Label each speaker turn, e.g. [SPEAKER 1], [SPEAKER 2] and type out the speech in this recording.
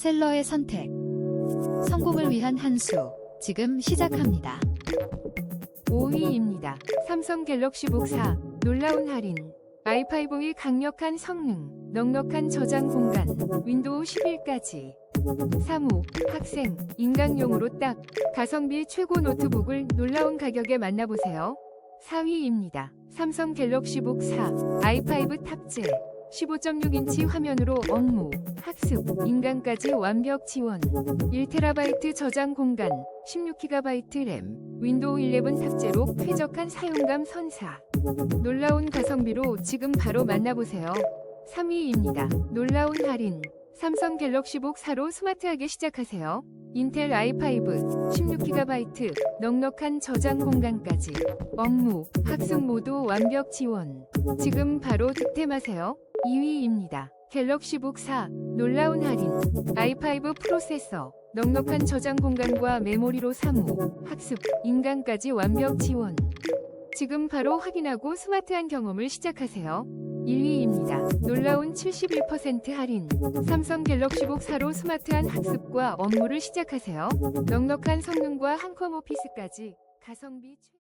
[SPEAKER 1] 셀러의 선택. 성공을 위한 한 수. 지금 시작합니다.
[SPEAKER 2] 5위입니다. 삼성 갤럭시북 4 놀라운 할인 i5의 강력한 성능, 넉넉한 저장 공간, 윈도우 11까지 사무, 학생, 인강용으로 딱 가성비 최고 노트북을 놀라운 가격에 만나보세요. 4위입니다. 삼성 갤럭시북 4 i5 탑재 15.6인치 화면으로 업무, 학습, 인강까지 완벽 지원. 1TB 저장 공간 16GB 램 윈도우 11 탑재로 쾌적한 사용감 선사. 놀라운 가성비로 지금 바로 만나보세요. 3위입니다. 놀라운 할인. 삼성 갤럭시북 4로 스마트하게 시작하세요. 인텔 i5 16GB 넉넉한 저장 공간까지. 업무, 학습 모두 완벽 지원. 지금 바로 득템하세요 2위입니다 갤럭시북 4 놀라운 할인 i5 프로세서 넉넉한 저장 공간과 메모리로 사무, 학습, 인강까지 완벽 지원. 지금 바로 확인하고 스마트한 경험을 시작하세요. 1위입니다. 놀라운 71% 할인. 삼성 갤럭시북 4로 스마트한 학습과 업무를 시작하세요. 넉넉한 성능과 한컴 오피스까지 가성비 최